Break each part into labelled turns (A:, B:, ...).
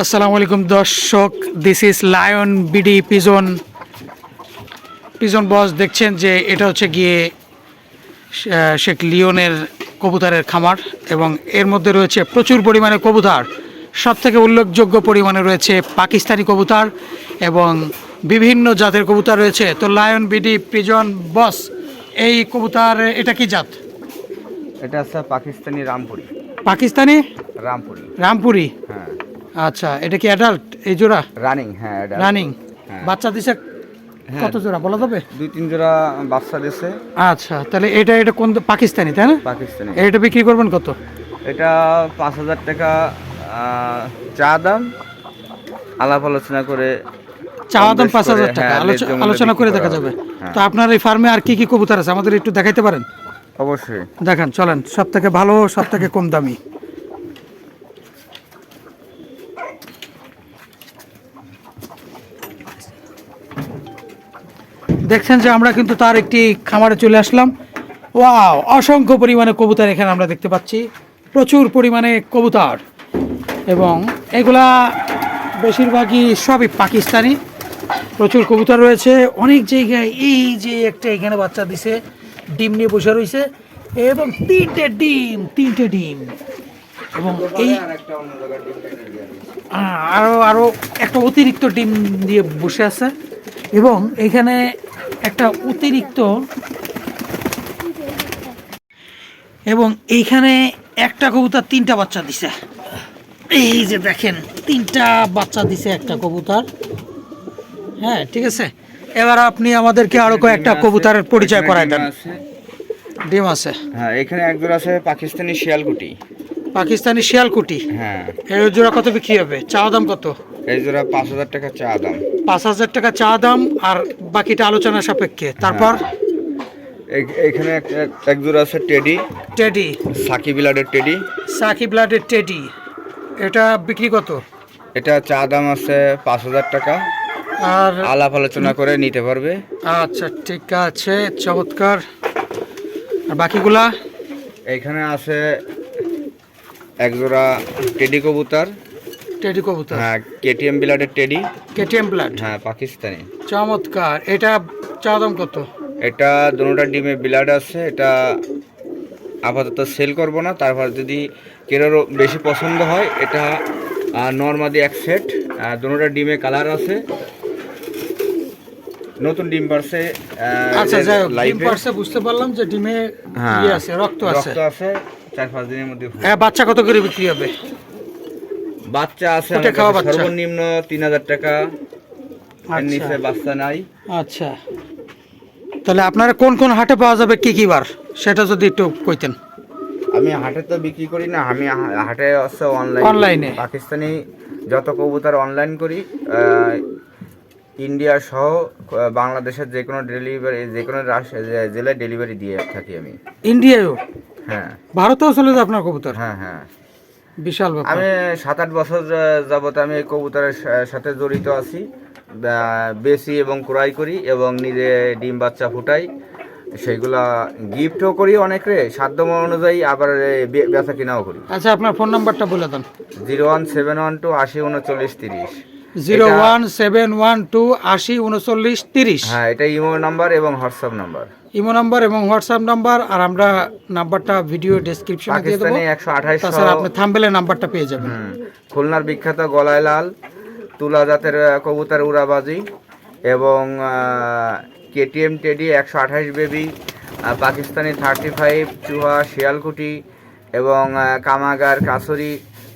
A: আসসালামু আলাইকুম দর্শক। This is Lion BD pigeon pigeon boss দেখছেন যে এটা হচ্ছে গিয়ে শেখ লিওনের কবুতরের খামার এবং এর মধ্যে রয়েছে প্রচুর পরিমাণে কবুতর। সব থেকে উল্লেখযোগ্য পরিমাণে রয়েছে পাকিস্তানি কবুতর এবং বিভিন্ন জাতের কবুতর রয়েছে। তো লায়ন বিডি পিজন বস এই কবুতর এটা কি জাত?
B: এটা আছে পাকিস্তানি রামপুরি।
A: পাকিস্তানি?
B: রামপুরি।
A: রামপুরি।
B: হ্যাঁ।
A: আচ্ছা এটা কি অ্যাডাল্ট এই জোড়া?
B: রানিং হ্যাঁ
A: রানিং
B: হ্যাঁ।
A: বাচ্চা দিছে
B: হ্যাঁ।
A: কত জোড়া বলা যাবে?
B: দুই তিন জোড়া বাচ্চা দিছে।
A: আচ্ছা তাহলে এটা এটা কোন পাকিস্তানি তাই না?
B: পাকিস্তানি।
A: এটা বিক্রি করবেন কত?
B: এটা পাঁচ হাজার টাকা চা দাম। আলাপ আলোচনা করে
A: চাওয়া দাম পাঁচ হাজার টাকা
B: হ্যাঁ,
A: আলোচনা করে দেখা যাবে। তো আপনার এই ফার্মে আর কি কি কবুতর আছে? আমাদের একটু দেখাইতে পারেন।
B: অবশ্যই।
A: দেখান চলেন সব থেকে ভালো সব থেকে কম দামি। দেখছেন যে আমরা কিন্তু তার একটি খামারে চলে আসলাম। ওয়াও অসংখ্য পরিমাণে কবুতর এখানে আমরা দেখতে পাচ্ছি। প্রচুর পরিমাণে কবুতর। এবং এগুলা বেশিরভাগই সবই পাকিস্তানি। প্রচুর কবুতর রয়েছে। অনেক জায়গায় এই যে একটা এখানে বাচ্চা দিছে ডিম নিয়ে বসে রয়েছে এবং তিনটে ডিম তিনটে ডিম। এবং এই আহ, আরও আরও একটা অতিরিক্ত ডিম দিয়ে বসে আছে। এবং এখানে একটা অতিরিক্ত এবং এইখানে একটা কবুতর তিনটা বাচ্চা দিছে। এই যে দেখেন তিনটা বাচ্চা দিছে একটা কবুতর। হ্যাঁ ঠিক আছে? এবার আপনি আমাদেরকে আরও কয়েকটা কবুতরের পরিচয় করাই দেন। ডিম আছে।
B: হ্যাঁ এখানে এক জোড়া আছে পাকিস্তানি শিয়ালকুটি।
A: পাকিস্তানি শিয়ালকুটি?
B: হ্যাঁ।
A: এর জোড়া কত বিক্রি হবে? চাওয়া দাম কত?
B: এই জোড়া পাঁচ হাজার টাকা চা দাম।
A: পাঁচ হাজার টাকা চা দাম আর বাকিটা আলোচনা সাপেক্ষে। তারপর?
B: এই- এইখানে এক- জোড়া আছে টেডি।
A: টেডি।
B: সাকি বিলাডের টেডি।
A: সাকি ব্লাডের টেডি। এটা বিক্রি কত?
B: এটা চা দাম আছে পাঁচ হাজার টাকা।
A: আর
B: আলাপ আলোচনা করে নিতে পারবে।
A: আচ্ছা ঠিক আছে চমৎকার। আর বাকিগুলা?
B: এইখানে আছে এক জোড়া টেডি কবুতর।
A: টেডি কবুতর?
B: হ্যাঁ কেটিএম বিলাডের টেডি।
A: কেটিএম ব্লাড
B: হ্যাঁ পাকিস্তানি।
A: চমৎকার। এটা চা দাম কত?
B: এটা দুটা ডিমে বিলাড আছে এটা আপাতত সেল করব না। তারপর যদি কেরোর বেশি পছন্দ হয় এটা নর্মাদি এক সেট দুটা ডিমে কালার আছে। নতুন ডিম পারছে
A: আচ্ছা যাই হোক ডিম পারছে বুঝতে পারলাম যে ডিমে
B: হ্যাঁ
A: ইয়ে আছে রক্ত আছে।
B: রক্ত আছে চার পাঁচ দিনের মধ্যে
A: হ্যাঁ বাচ্চা কত করে বিক্রি হবে?
B: বাচ্চা আছে। সর্বনিম্ন তিন হাজার টাকা।
A: আচ্ছা।
B: নিচে বাচ্চা নাই।
A: আচ্ছা। তাহলে আপনারা কোন কোন হাটে পাওয়া যাবে কি কি বার? সেটা যদি একটু কইতেন।
B: আমি হাটে তো বিক্রি করি না আমি হাটে আছে অনলাইন
A: এ?
B: পাকিস্তানি যত কবুতর অনলাইন করি ইন্ডিয়া সহ বাংলাদেশের যে কোনো ডেলিভারি যে কোনো জেলায় ডেলিভারি দিয়ে থাকি আমি।
A: ইন্ডিয়ায়ও
B: হ্যাঁ।
A: ভারতেও চলে যায় আপনার কবুতর?
B: হ্যাঁ হ্যাঁ।
A: বিশাল
B: আমি সাত আট বছর যাবত আমি এই কবুতরের সাথে জড়িত আছি। বেশি এবং ক্রয় করি এবং নিজে ডিম বাচ্চা ফুটাই। সেইগুলা গিফটও করি অনেকে সাধ্য অনুযায়ী আবার বেচা কিনাও করি।
A: আচ্ছা আপনার ফোন নাম্বারটা বলে দেন।
B: Zero one seven one two আশি উনচল্লিশ তিরিশ।
A: Zero one seven one two আশি উনচল্লিশ তিরিশ
B: হ্যাঁ এটা ইমো নাম্বার এবং হোয়াটসঅ্যাপ নাম্বার।
A: ইমো নাম্বার এবং হোয়াটসঅ্যাপ নাম্বার আর আমরা নাম্বারটা ভিডিও ডেসক্রিপশনে দিয়ে দেবো।
B: পাকিস্তানি একশো আঠাশ
A: তাছাড়া আপনি থাম্বেলে নাম্বারটা পেয়ে যাবেন।
B: খুলনার বিখ্যাত গলায় লাল তুলা জাতের কবুতর উড়াবাজি এবং কেটিএম টেডি একশো আঠাশ বেবি পাকিস্তানি থার্টি ফাইভ চুহা শিয়ালকুটি এবং কামাগার কাসুরি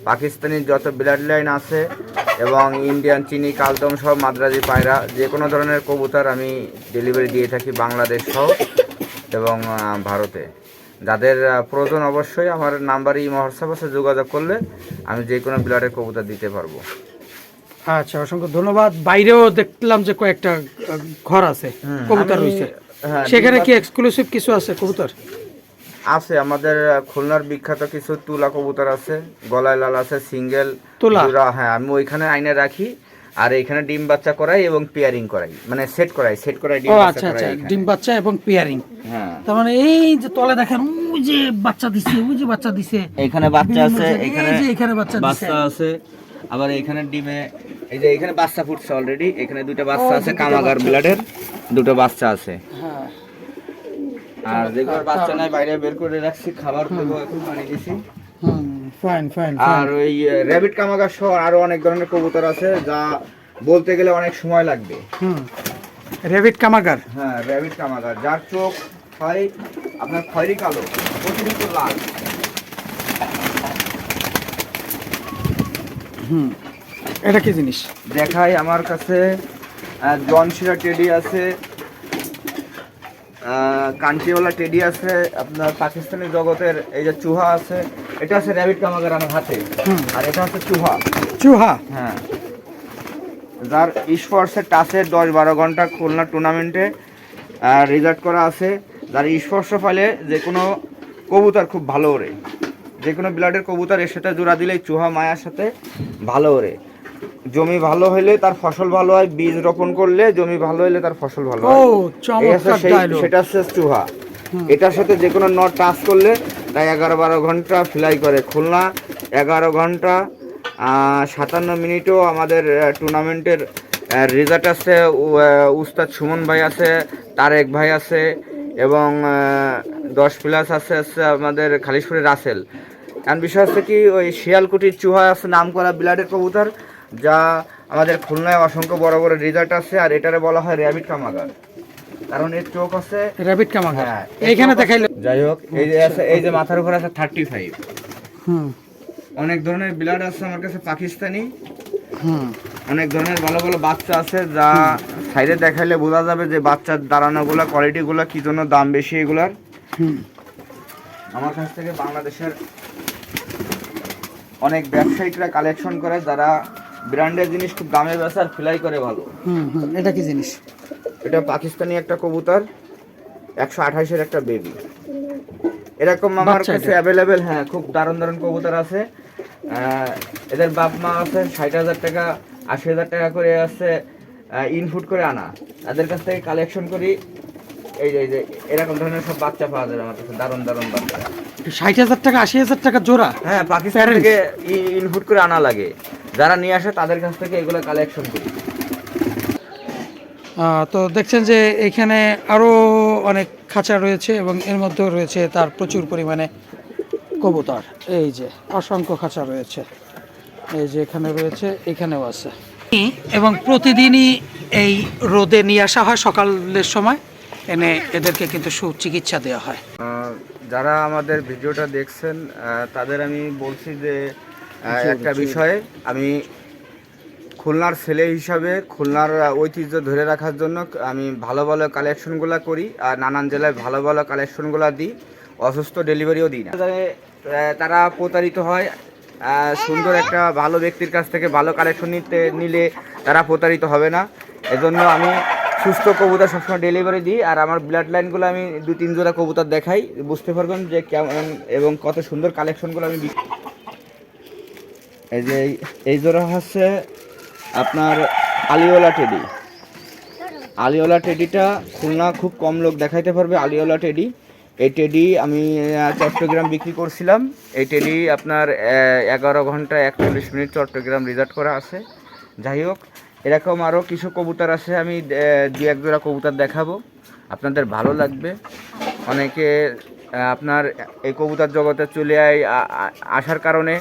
B: পাকিস্তানি যত ব্লাড লাইন আছে এবং ইন্ডিয়ান চিনি কালদম সহ মাদ্রাজি পায়রা যে কোনো ধরনের কবুতর আমি ডেলিভারি দিয়ে থাকি বাংলাদেশ সহ এবং ভারতে। যাদের প্রয়োজন অবশ্যই আমার নাম্বারে ইমো হোয়াটসঅ্যাপ আছে যোগাযোগ করলে আমি যে কোনো ব্লাডের কবুতর দিতে পারব।
A: আচ্ছা অসংখ্য ধন্যবাদ। বাইরেও দেখলাম যে কয়েকটা ঘর আছে কবুতর রয়েছে।
B: হ্যাঁ,
A: সেখানে কি এক্সক্লুসিভ কিছু আছে কবুতর?
B: আছে আমাদের খুলনার বিখ্যাত কিছু তুলা কবুতর আছে গলায় লাল আছে সিঙ্গেল
A: তুলা?
B: হ্যাঁ আমি ওইখানে আইনে রাখি আর এখানে ডিম বাচ্চা করাই এবং পেয়ারিং করাই মানে সেট করাই সেট করাই ডিম বাচ্চা
A: আচ্ছা
B: করাই
A: আচ্ছা ডিম বাচ্চা এবং পেয়ারিং
B: হ্যাঁ।
A: তার মানে এই যে তলে দেখেন ওই যে বাচ্চা দিছে ওই যে বাচ্চা দিছে।
B: এখানে বাচ্চা আছে এখানে
A: যে এখানে বাচ্চা
B: বাচ্চা আছে আবার এখানে ডিমে এই যে এখানে বাচ্চা ফুটছে অলরেডি এখানে দুটো বাচ্চা আছে কামাগার ব্লাডের দুটো বাচ্চা আছে।
A: হ্যাঁ।
B: আর যেগুলোর বাচ্চা নাই বাইরে বের করে রাখছি খাবার দেবো এখন পানি দিছি।
A: ফাইন ফাইন
B: আর ওই র্যাবিট কামাগার সহ আরও অনেক ধরনের কবুতর আছে যা বলতে গেলে অনেক সময় লাগবে।
A: হুম। রেভিট কামাগার
B: হ্যাঁ র্যাবিট কামাগার যার চোখ হয় আপনার খয়েরি কালো অতিরিক্ত লাল।
A: হুম। এটা কি জিনিস?
B: দেখাই আমার কাছে জনশিরা টেডি আছে আহ, টেডি আছে আপনার পাকিস্তানি জগতের এই যে চুহা আছে এটা আছে র্যাবিট কামাগার আমার হাতে। আর এটা হচ্ছে চুহা।
A: চুহা?
B: হ্যাঁ। যার স্পোর্টসের টাচে দশ বারো ঘণ্টা খুলনা টুর্নামেন্টে রেজাল্ট করা আছে। যার স্পর্শ ফলে যে কোনো কবুতর খুব ভালো ওড়ে। যে কোনো ব্লাডের কবুতর এর সাথে জোড়া দিলে চুহা মায়ার সাথে ভালো ওড়ে। জমি ভালো হলে তার ফসল ভালো হয় বীজ রোপণ করলে জমি ভালো হলে তার ফসল ভালো হয়। সেটা হচ্ছে চুহা। এটার সাথে যে কোনো নট টাচ করলে তাই এগারো বারো ঘণ্টা ফ্লাই করে খুলনা। এগারো ঘণ্টা সাতান্ন মিনিটও আমাদের টুর্নামেন্টের রেজাল্ট আছে। উস্তাদ সুমন ভাই আছে তারেক ভাই আছে এবং দশ প্লাস আছে আছে আমাদের খালিশপুরের রাসেল। কারণ বিষয় হচ্ছে কি ওই শিয়ালকুটির চুহা আছে নাম করা ব্লাডের কবুতর। যা আমাদের খুলনায় অসংখ্য বড় বড় রেজাল্ট আছে আর এটারে বলা হয় র্যাবিট কামাগার। কারণ এর চোখ আছে
A: রেভিট কামাগার?
B: হ্যাঁ,
A: এইখানে দেখাইলো
B: যাই হোক এই যে আছে এই যে মাথার উপর আছে থার্টি ফাইভ
A: হুম।
B: অনেক ধরনের ব্লাড আছে আমার কাছে পাকিস্তানি।
A: হুম।
B: অনেক ধরনের ভালো ভালো বাচ্চা আছে যা সাইডে দেখাইলে বোঝা যাবে যে বাচ্চার দাঁড়ানোগুলো কোয়ালিটিগুলো কি জন্য দাম বেশি এগুলার।
A: হুম।
B: আমার কাছ থেকে বাংলাদেশের অনেক ব্যবসায়িকরা কালেকশন করে যারা ব্র্যান্ডের জিনিস খুব দামে বেচে আর ফ্লাই করে ভালো।
A: হুম হুম এটা কি জিনিস?
B: এটা পাকিস্তানি একটা কবুতর একশো আঠাশের একটা বেবি এরকম আমার কাছে? অ্যাভেলেবেল হ্যাঁ খুব দারুণ দারুণ কবুতর আছে। এদের বাপ মা আছে ষাট হাজার টাকা আশি হাজার টাকা করে আছে ইনপুট করে আনা। তাদের কাছ থেকে কালেকশন করি এই যে এই যে এরকম ধরনের সব বাচ্চা পাওয়া যাবে আমার কাছে দারুণ দারুণ বাচ্চা।
A: ষাট হাজার টাকা আশি হাজার টাকা জোড়া
B: হ্যাঁ পাকিস্তান থেকে ইনপুট করে আনা লাগে। যারা নিয়ে আসে তাদের কাছ থেকে এগুলো কালেকশন করি।
A: তো দেখছেন যে এখানে আরও অনেক খাঁচা রয়েছে এবং এর মধ্যেও রয়েছে তার প্রচুর পরিমাণে কবুতর। এই যে অসংখ্য খাঁচা রয়েছে। এই যে এখানে রয়েছে এখানেও আছে। এবং প্রতিদিনই এই রোদে নিয়ে আসা হয় সকালের সময়। এনে এদেরকে কিন্তু সুচিকিৎসা দেওয়া হয়।
B: যারা আমাদের ভিডিওটা দেখছেন তাদের আমি বলছি যে একটা বিষয়ে আমি খুলনার ছেলে হিসাবে খুলনার ঐতিহ্য ধরে রাখার জন্য আমি ভালো ভালো কালেকশনগুলো করি আর নানান জেলায় ভালো ভালো কালেকশনগুলো দিই অসুস্থ ডেলিভারিও দিই না। যাতে, তারা প্রতারিত হয় সুন্দর একটা ভালো ব্যক্তির কাছ থেকে ভালো কালেকশন নিতে নিলে তারা প্রতারিত হবে না। এজন্য আমি সুস্থ কবুতর সবসময় ডেলিভারি দিই। আর আমার ব্লাড লাইনগুলো আমি দু তিন জোড়া কবুতর দেখাই। বুঝতে পারবেন যে কেমন এবং কত সুন্দর কালেকশনগুলো আমি এই যে এই জোড়া হচ্ছে আপনার আলিওলা টেডি আলিওলা টেডিটা খুলনা খুব কম লোক দেখাইতে পারবে, আলিওলা টেডি এই টেডি আমি চট্টগ্রাম বিক্রি করছিলাম। এই টেডি আপনার এগারো ঘণ্টা একচল্লিশ মিনিট চট্টগ্রাম রিজার্ভ করা আছে। যাই হোক এরকম আরও কিছু কবুতর আছে, আমি দু এক জোড়া কবুতর দেখাবো। আপনাদের ভালো লাগবে। অনেকে আপনার এই কবুতর জগতে চলে আয় আসার কারণে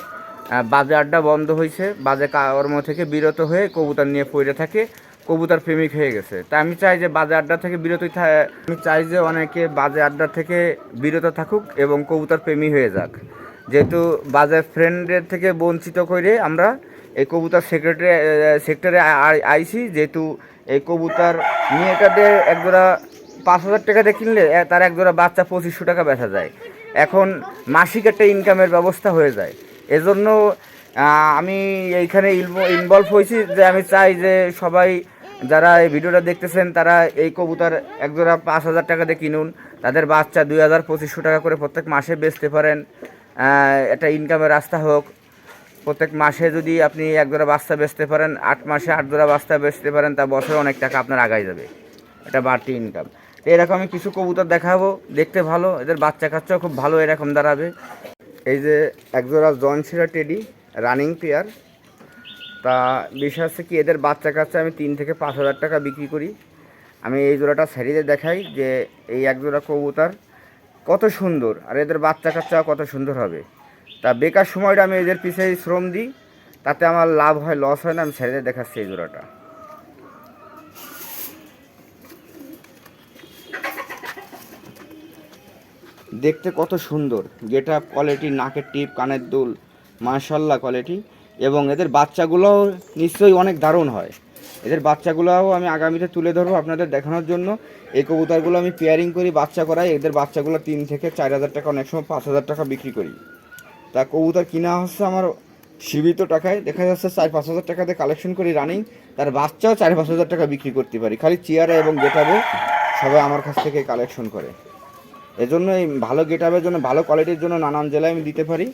B: বাজে আড্ডা বন্ধ হয়েছে বাজে কর্ম থেকে বিরত হয়ে কবুতর নিয়ে পড়ে থাকে, কবুতর প্রেমিক হয়ে গেছে। তা আমি চাই যে বাজে আড্ডা থেকে বিরতই থা- আমি চাই যে অনেকে বাজে আড্ডা থেকে বিরত থাকুক এবং কবুতর প্রেমী হয়ে যাক। যেহেতু বাজে ফ্রেন্ডের থেকে বঞ্চিত করে আমরা এই কবুতর সেক্রেটারি সেক্টরে আইছি যেহেতু এই কবুতর নিয়ে এটাতে একজোড়া পাঁচ হাজার টাকা দিয়ে কিনলে তার একজোড়া বাচ্চা পঁচিশশো টাকা বেচা যায়। এখন মাসিক একটা ইনকামের ব্যবস্থা হয়ে যায়। এজন্য আমি এইখানে ইনভলভ হয়েছি যে আমি চাই যে সবাই যারা এই ভিডিওটা দেখতেছেন, তারা এই কবুতর একজোড়া পাঁচ হাজার টাকা দিয়ে কিনুন। তাদের বাচ্চা দুই হাজার পঁচিশশো টাকা করে প্রত্যেক মাসে বেচতে পারেন। একটা ইনকামের রাস্তা হোক। প্রত্যেক মাসে যদি আপনি এক জোড়া বাচ্চা বেচতে পারেন, আট মাসে আট জোড়া বাচ্চা বেচতে পারেন, তা বছরে অনেক টাকা আপনার আগাই যাবে। এটা বাড়তি ইনকাম তো এরকম আমি কিছু কবুতর দেখাবো, দেখতে ভালো। এদের বাচ্চা কাচ্চাও খুব ভালো এরকম দাঁড়াবে। এই যে এক জোড়া জনশিরা টেডি রানিং পেয়ার তা বিষয় হচ্ছে কি, এদের বাচ্চা কাচ্চা আমি তিন থেকে পাঁচ হাজার টাকা বিক্রি করি। আমি এই জোড়াটা সারিতে দেখাই যে এই এক জোড়া কবুতর কত সুন্দর, আর এদের বাচ্চা কাচ্চা কত সুন্দর হবে। তা বেকার সময়টা আমি এদের পিছিয়ে শ্রম দিই, তাতে আমার লাভ হয় লস হয় না, আমি সারিতে দেখাচ্ছি এই জোড়াটা। দেখতে কত সুন্দর গেট আপ কোয়ালিটি নাকের টিপ, কানের দুল মার্শাল্লাহ কোয়ালিটি এবং এদের বাচ্চাগুলোও নিশ্চয়ই অনেক দারুণ হয়। এদের বাচ্চাগুলোও আমি আগামীতে তুলে ধরবো আপনাদের দেখানোর জন্য। এই কবুতরগুলো আমি পেয়ারিং করি বাচ্চা করাই এদের বাচ্চাগুলো তিন থেকে চার হাজার টাকা, অনেক সময় পাঁচ হাজার টাকা বিক্রি করি। তা কবুতর কিনা হচ্ছে আমার সীমিত টাকায়। দেখা যাচ্ছে চার পাঁচ হাজার টাকাতে কালেকশন করি রানিং তার বাচ্চাও চার পাঁচ হাজার টাকা বিক্রি করতে পারি। খালি চেয়ারে এবং গেটাবে সবাই আমার কাছ থেকে কালেকশন করে। এজন্য এই ভালো গেটাবের জন্য, ভালো কোয়ালিটির জন্য নানান জেলায় আমি দিতে পারি।